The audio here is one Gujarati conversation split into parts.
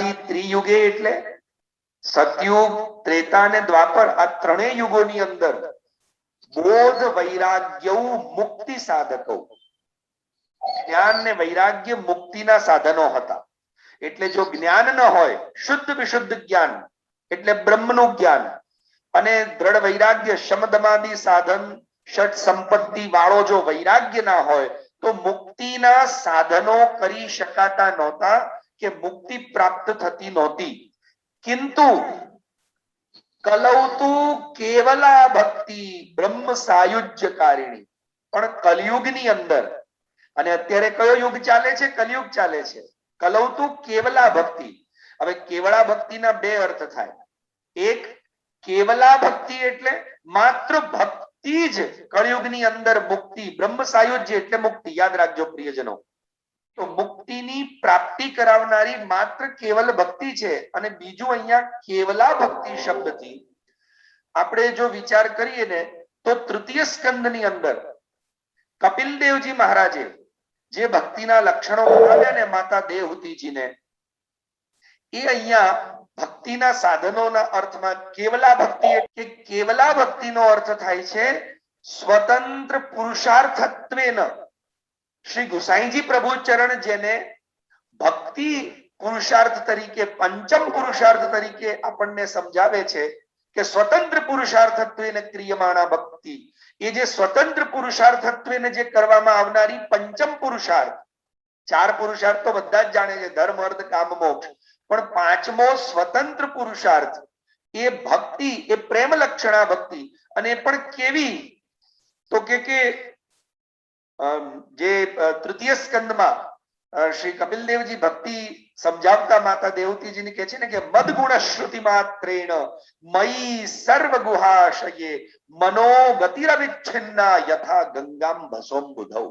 સત્યાદિ ત્રિયુગે એટલે સતયુગ, ત્રેતા અને દ્વાપર આ ત્રણેય યુગોની અંદર બોધ વૈરાગ્ય મુક્તિ સાધકો જ્ઞાન ને વૈરાગ્ય મુક્તિના સાધનો હતા. એટલે જો જ્ઞાન ન હોય, શુદ્ધ વિશુદ્ધ જ્ઞાન, એટલે બ્રહ્મનું જ્ઞાન અને દ્રઢ વૈરાગ્ય, શમદમાદી સાધન, ષટ સંપત્તિ વાળો જો વૈરાગ્ય ના હોય, તો મુક્તિના સાધનો કરી શકાતા નહોતા. કે મુક્તિ પ્રાપ્ત થતી નહોતી. કિંતુ કલૌતુ કેવલા ભક્તિ બ્રહ્મ સાયુજ્યકારિણી. પણ કલયુગની અંદર, અને અત્યારે કયો યુગ ચાલે છે? કલયુગ ચાલે છે. કલૌતુ કેવલા ભક્તિ હવે કેવળા ભક્તિના બે અર્થ થાય. એક કેવલા ભક્તિ એટલે માત્ર ભક્તિ જ કળયુગની અંદર મુક્તિ, બ્રહ્મ સાયુજ્ય એટલે મુક્તિ. યાદ રાખજો પ્રિયજનો. તો મુક્તિની પ્રાપ્તિ કરાવનારી માત્ર કેવલ ભક્તિ છે અને બીજું અહીંયા કેવલા ભક્તિ શબ્દથી. આપણે જો વિચાર કરીએ ને, તો તૃતીય સ્કંદની અંદર કપિલ દેવજી મહારાજે જે ભક્તિના લક્ષણો બતાવ્યા ને માતા દેવહૂતિજીને, એ અહીંયા ભક્તિના સાધનોના અર્થમાં કેવલા ભક્તિ કે કેવલા ભક્તિનો અર્થ થાય છે? સ્વતંત્ર પુરુષાર્થત્વેન. શ્રી ગુસાઈજી પ્રભુ ચરણ જેને ભક્તિ પુરુષાર્થ તરીકે, પંચમ પુરુષાર્થ તરીકે આપણને સમજાવે છે કે સ્વતંત્ર પુરુષાર્થત્વેને ક્રિયમાણા ભક્તિ. એ જે સ્વતંત્ર પુરુષાર્થત્વેને જે કરવામાં આવનારી પંચમ પુરુષાર્થ, ચાર પુરુષાર્થ તો બધા જ જાણે છે, ધર્મ, અર્થ, કામ, મોક્ષ. પણ પાંચમો સ્વતંત્ર પુરુષાર્થ, એ ભક્તિ, એ પ્રેમ લક્ષણા ભક્તિ. અને એ પણ કેવી? તો કે કે જે અ, તૃતીય સ્કંદમાં અ, શ્રી કપિલદેવજી ભક્તિ સમજાવતા માતા દેવતીજીને કહે છે ને કે મદગુણ શ્રુતિ માત્રેણ મયી સર્વ ગુહાશયે મનો ગતિરવિચ્છિન્ના યથા ગંગામ ભસોમ બુધૌ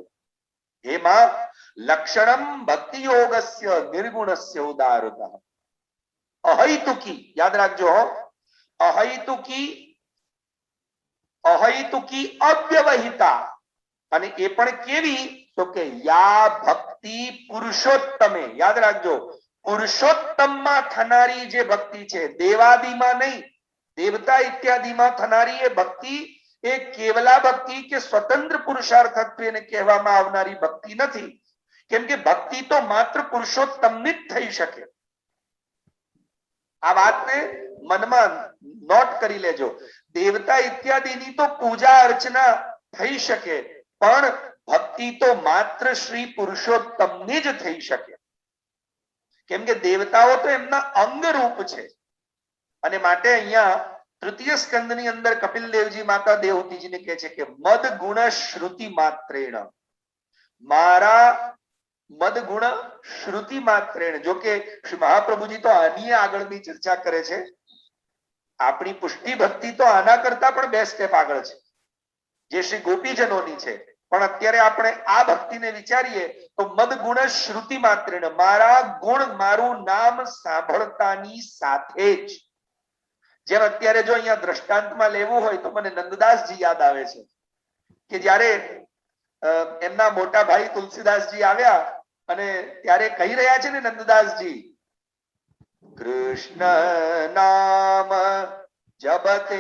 હે માં લક્ષણમ ભક્તિ યોગસ્ય નિર્ગુણસ્ય ઉદારતઃ અહૈતુકી યાદ રાખજો હો અહૈતુકી અહૈતુકી અવ્યવહિતા અને એ પણ કેવી તો કે યા ભક્તિ પુરુષોત્તમે યાદ રાખજો પુરુષોત્તમમાં થનારી જે ભક્તિ છે દેવાદિમાં નહીં દેવતા ઇત્યાદિમાં થનારી એ ભક્તિ એ કેવલા ભક્તિ કે સ્વતંત્ર પુરુષાર્થત્વેને કહેવામાં આવનારી ભક્તિ નથી કેમ કે ભક્તિ તો માત્ર પુરુષોત્તમની જ થઈ શકે આ વાતને મનમાં નોટ કરી લેજો દેવતા ઇત્યાદિની તો પૂજા અર્ચના થઈ શકે પણ ભક્તિ તો માત્ર શ્રી પુરુષોત્તમને જ થઈ શકે. કેમ કે દેવતાઓ તો એમના અંગ રૂપ છે. અને માટે અહીંયા તૃતીય સ્કંદની અંદર કપિલ દેવજી માતા દેવતીજીને કહે છે કે મદ ગુણ શ્રુતિ માત્રેણ. મારા મદ ગુણ શ્રુતિ માત્રેણ. જો કે શ્રી મહાપ્રભુજી તો આની આગળની ચર્ચા કરે છે. આપણી પુષ્ટિ ભક્તિ તો આના કરતા પણ બે સ્ટેપ આગળ છે. જે શ્રી ગોપીજનોની છે. પણ અત્યારે આપણે આ ભક્તિને વિચારીએ તો મદ શ્રુતિ માત્રેણ મારા ગુણ મારું નામ સાંભળતાની સાથે જ. જેમ અત્યારે જો અહીંયા દ્રષ્ટાંતમાં લેવું હોય તો મને નંદદાસજી યાદ આવે છે કે જ્યારે એમના મોટા ભાઈ તુલસીદાસજી આવ્યા અને ત્યારે કહી રહ્યા છે ને નંદદાસજી, કૃષ્ણ નામ જબતે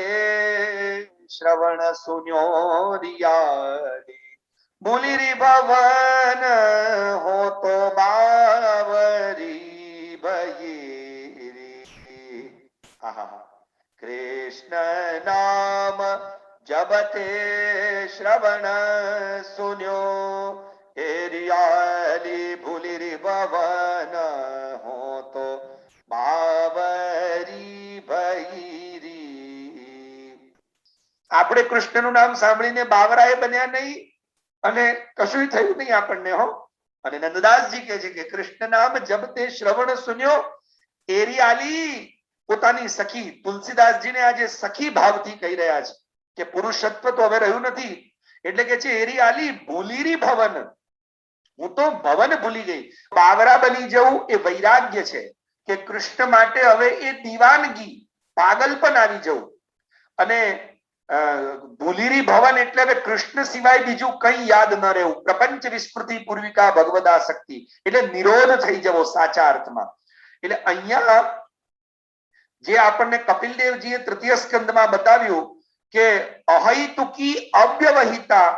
શ્રવણ સુન્યો રિયારી બોલી ભવન હો તો બાવરી ભયરી. કૃષ્ણ નામ જબતે શ્રવણ સુન્યો. એરિયાલી ભૂલી રી ભવન હો તો બાવરી ભયરી. આપણે કૃષ્ણનું નામ સાંભળીને બાવરાએ બન્યા નહીં? અને કશું થયું નહીં આપણને, હો. અને નંદદાસજી કહે છે કે કૃષ્ણ નામ જબ તે શ્રવણ સુન્યો, એરી આલી પોતાની સખી. તુલસીદાસજીને આજે સખી ભાવથી કહી રહ્યા છે કે પુરુષત્વ તો હવે રહ્યું નથી. એટલે કે છે, એરી આલી ભૂલીરી ભવન. હું તો ભવન ભૂલી ગઈ. બાવરા બની જવું એ વૈરાગ્ય છે કે કૃષ્ણ માટે હવે એ દીવાનગી. પાગલપન આવી જવું. અને ભૂલીરી ભવન એટલે કે કૃષ્ણ સિવાય બીજું કઈ યાદ ન રહેવું. પ્રપંચ વિસ્મૃતિ પૂર્વિકા ભગવદા શક્તિ. એટલે નિરોધ થઈ જવો સાચા અર્થમાં. એટલે અહીંયા જે આપણને કપિલદેવજીએ તૃતીય સ્કંદમાં બતાવ્યું કે અહૈતુકી અવ્યવહિતા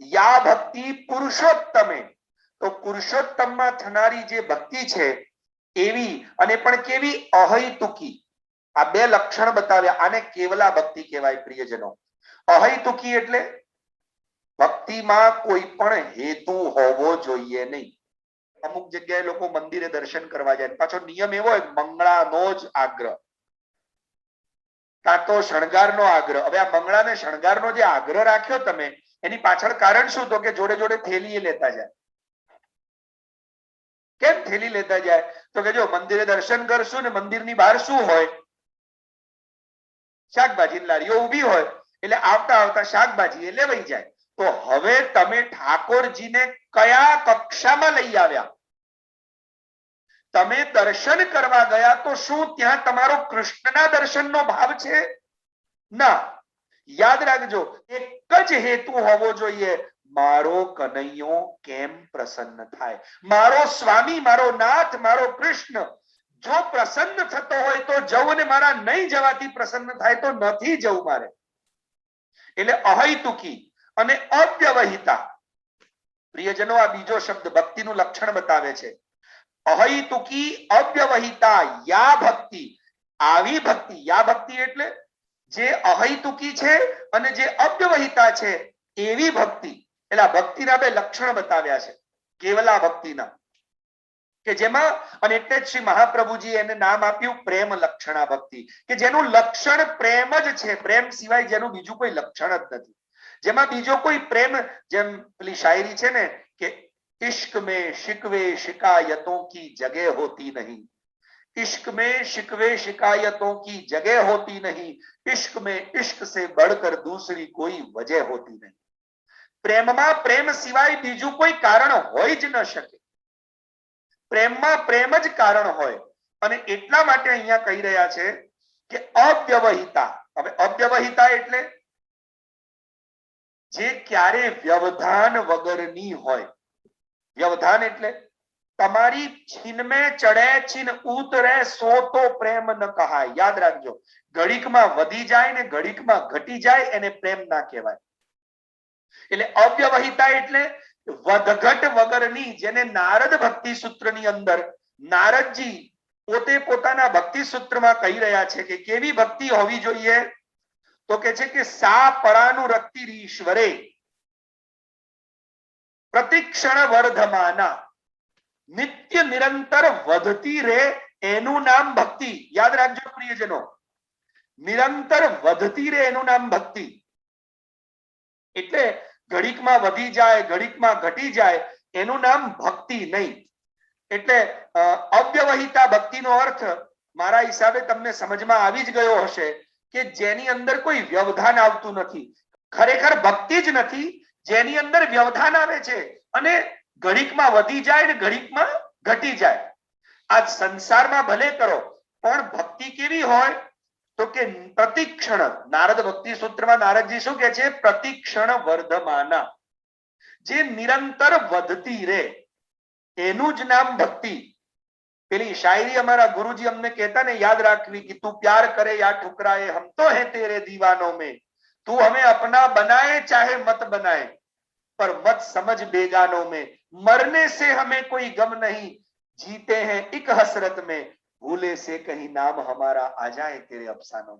યા ભક્તિ પુરુષોત્તમે. તો પુરુષોત્તમમાં થનારી જે ભક્તિ છે એવી અને પણ કેવી? અહૈતુકી. આ બે લક્ષણ બતાવ્યા. આને કેવલા ભક્તિ કહેવાય પ્રિયજનો? અહૈતુકી એટલે ભક્તિમાં કોઈ પણ હેતુ હોવો જોઈએ નહીં. અમુક જગ્યાએ લોકો મંદિરે દર્શન કરવા જાય. પાછો નિયમ એવો હોય મંગળાનો જ આગ્રહ. કાં તો શણગારનો આગ્રહ. હવે આ મંગળાને શણગારનો જે આગ્રહ રાખ્યો તમે, એની પાછળ કારણ શું તો કે જોડે જોડે થેલી લેતા જાય. કેમ થેલી લેતા જાય? તો કે જો મંદિરે દર્શન કરશું ને મંદિરની બહાર શું હોય? શાકભાજી લારીઓ ઊભી હોય, એટલે આવતા આવતા શાકભાજી એ લેવાઈ જાય. તો હવે તમે ઠાકોરજીને કયા કક્ષામાં લઈ આવ્યા? તમે દર્શન કરવા ગયા તો શું ત્યાં તમારો કૃષ્ણના દર્શનનો ભાવ છે? ના. યાદ રાખજો, એક જ હેતુ હોવો જોઈએ. મારો કનૈયો કેમ પ્રસન્ન થાય? મારો સ્વામી, મારો નાથ, મારો કૃષ્ણ જો પ્રસન્ન થતો હોય તો જવું ને મારા નહીં જવાથી પ્રસન્ન થાય તો નથી જવું મારે. એટલે અહૈતુકી અને અવ્યવહિતા. પ્રિયજનો, આ બીજો શબ્દ ભક્તિનું લક્ષણ બતાવે છે. અહૈતુકી, અવ્યવહિતા, યા ભક્તિ. આવી ભક્તિ, યા ભક્તિ એટલે જે અહૈતુકી છે અને જે અવ્યવહિતા છે, એવી ભક્તિ. એટલે આ ભક્તિના બે લક્ષણ બતાવ્યા છે. કેવલા ભક્તિના? કે જેમાં અને એટલે જ શ્રી મહાપ્રભુજી એને નામ આપ્યું પ્રેમ લક્ષણા ભક્તિ કે જેનું લક્ષણ પ્રેમ જ છે પ્રેમ સિવાય જેનું બીજું કોઈ લક્ષણ જ નથી જેમાં બીજો કોઈ પ્રેમ જેમ પેલી શાયરી છે ને કે इश्क में शिकवे शिकायतों की जगह होती नहीं इश्क में शिकवे शिकायतों की जगह होती नहीं इश्क में इश्क से बढ़कर दूसरी कोई वजह होती नहीं પ્રેમમાં પ્રેમ સિવાય બીજું કોઈ કારણ હોય જ ન શકે પ્રેમમાં પ્રેમ જ કારણ હોય. અને એટલા માટે અહીંયા કહી રહ્યા છે કે અવ્યવહિતા. હવે અવ્યવહિતા એટલે? જે ક્યારે વ્યવધાન વગરની હોય. વ્યવધાન એટલે તમારી છીનમે, ચડે, છીન, ઉતરે સો તો પ્રેમ ન કહાય. યાદ રાખજો. ઘડીકમાં વધી જાય ને ઘડીકમાં ઘટી જાય એને પ્રેમ ના કહેવાય. એટલે અવ્યવહિતા એટલે વધઘટ વગરની જેને નારદ ભક્તિ સૂત્રની અંદર નારદજી પોતે પોતાના ભક્તિ સૂત્રમાં કહી રહ્યા છે કે કેવી ભક્તિ હોવી જોઈએ? તો કે છે કે સા પરાનું રક્તિ ઈશ્વરે પ્રતિક્ષણ વર્ધમાના નિત્ય નિરંતર વધતી રહે એનું નામ ભક્તિ. યાદ રાખજો પ્રિયજનો. નિરંતર વધતી રહે એનું નામ ભક્તિ. એટલે ઘડીકમાં વધી જાય, ઘડીકમાં ઘટી જાય, એનું નામ ભક્તિ નહીં. એટલે અવ્યવહિતા ભક્તિનો અર્થ મારા હિસાબે તમને સમજમાં આવી જ ગયો હશે કે જેની અંદર કોઈ વ્યવધાન આવતું નથી. ખરેખર ભક્તિ જ નથી, જેની અંદર વ્યવધાન આવે છે અને ઘડીકમાં વધી જાય ને ઘડીકમાં ઘટી જાય. આ સંસારમાં ભલે કરો, પણ ભક્તિ કેવી હોય? तो प्रतिक्षण नारद भक्ति सूत्र में नारद जी शू कह प्रतिक्षण वर्धमान जे निरंतर वधती रे एनुज नाम भक्ति पेली शायरी अमरा गुरु जी हमने कहता ने याद रखनी कि तू प्यार करे या ठुकराए हम तो है तेरे दीवानों में तू हमें अपना बनाए चाहे मत बनाए पर मत समझ बेगानों में मरने से हमें कोई गम नहीं जीते हैं एक हसरत में ભૂલે સે કહી નામ હમારા આ જાય તેરે અફસાનો.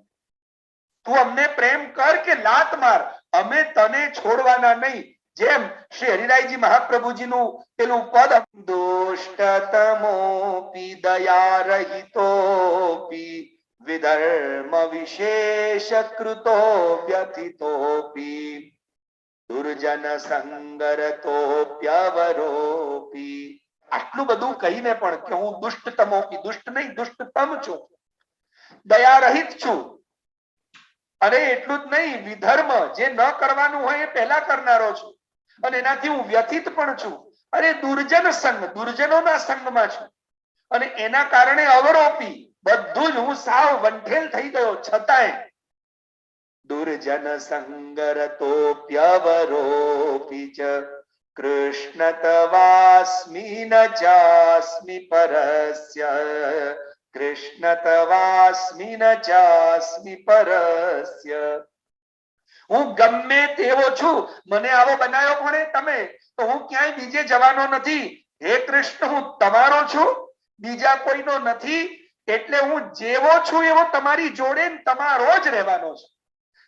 તું અમને પ્રેમ કર કે લાત માર, અમે તને છોડવાના નહીં. જેમ શ્રી હરિરાયજી મહાપ્રભુજીનું પેલું પદ દુષ્ટતમો પી દયા રહિતો પી, વિધર્મ વિશેષ કૃતો વ્યથિતોપી દુર્જન સંગરતોપ્યવરો આટલું બધું કહીને પણ કે હું દુષ્ટતમોપી દુષ્ટ નહીં, દુષ્ટતમ છું. દયા રહિત છું. અને એટલું જ નહીં, વિધર્મ જે ન કરવાનું હોય એ પહેલા કરનારો છું. અને એનાથી હું વ્યથિત પણ છું. અને દુર્જન સંગ, દુર્જનોના સંગમાં છું. અને એના કારણે અવરોપી, બધું જ હું સાવ વંઠેલ થઈ ગયો. છતાંય દુર્જન સંગરતોપ્યવરોપી ચ કૃષ્ણ तवास्मि न चास्मि परस्य। કૃષ્ણ તવાસ્મિ ન ચાસ્મિ પરસ્ય હું ગમે તેવો છું. મને આવો બનાવ્યો કોણે? તમે. તો હું ક્યાંય બીજે જવાનો નથી. હે કૃષ્ણ, હું તમારો છું. બીજા કોઈનો નથી. એટલે હું જેવો છું એવો તમારી જોડે તમારો જ રહેવાનો છું.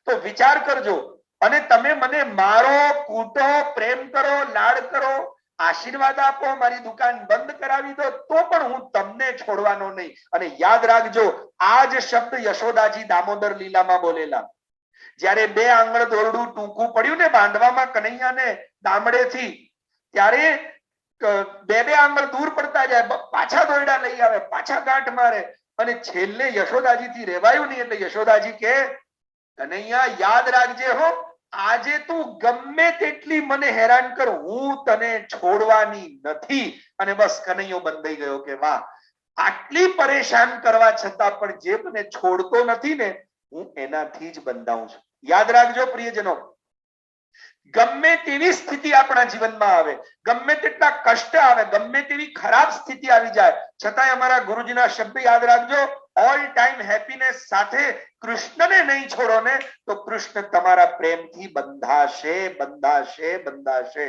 તો વિચાર કરજો. અને તમે મને મારો, કૂટો, પ્રેમ કરો, લાડ કરો, આશીર્વાદ આપો, મારી દુકાન બંધ કરાવી દો, તો પણ હું તમને છોડવાનો નહીં. અને યાદ રાખજો, આ જ શબ્દ યશોદાજી દામોદર લીલામાં બોલેલા. જ્યારે બે આંગળ દોરડું ટૂંકું પડ્યું ને બાંધવામાં કનૈયાને દામડેથી, ત્યારે બે બે આંગળ દૂર પડતા જાય પાછા દોરડા લઈ આવે, પાછા ગાંઠ મારે. અને છેલ્લે યશોદાજી થી રેવાયું નહીં, એટલે યશોદાજી કે, કનૈયા, યાદ રાખજે હો આજે તું ગમે તેટલી મને હેરાન કર, હું તને છોડવાની નથી. અને બસ કનૈયો બંધાઈ ગયો કે વાહ, આટલી પરેશાન કરવા છતાં પણ જે મને છોડતો નથી ને, હું એનાથી જ બંધાઉં છું. યાદ રાખજો પ્રિયજનો ગમે તેવી સ્થિતિ આપણા જીવનમાં આવે, ગમે તેટલા કષ્ટ આવે, ગમે તેવી ખરાબ સ્થિતિ આવી જાય, છતાંય અમારા ગુરુજીના શબ્દ યાદ રાખજો ઓલ ટાઈમ હેપીનેસ સાથે કૃષ્ણને નહીં છોડો ને, તો કૃષ્ણ તમારા પ્રેમથી બંધાશે બંધાશે બંધાશે.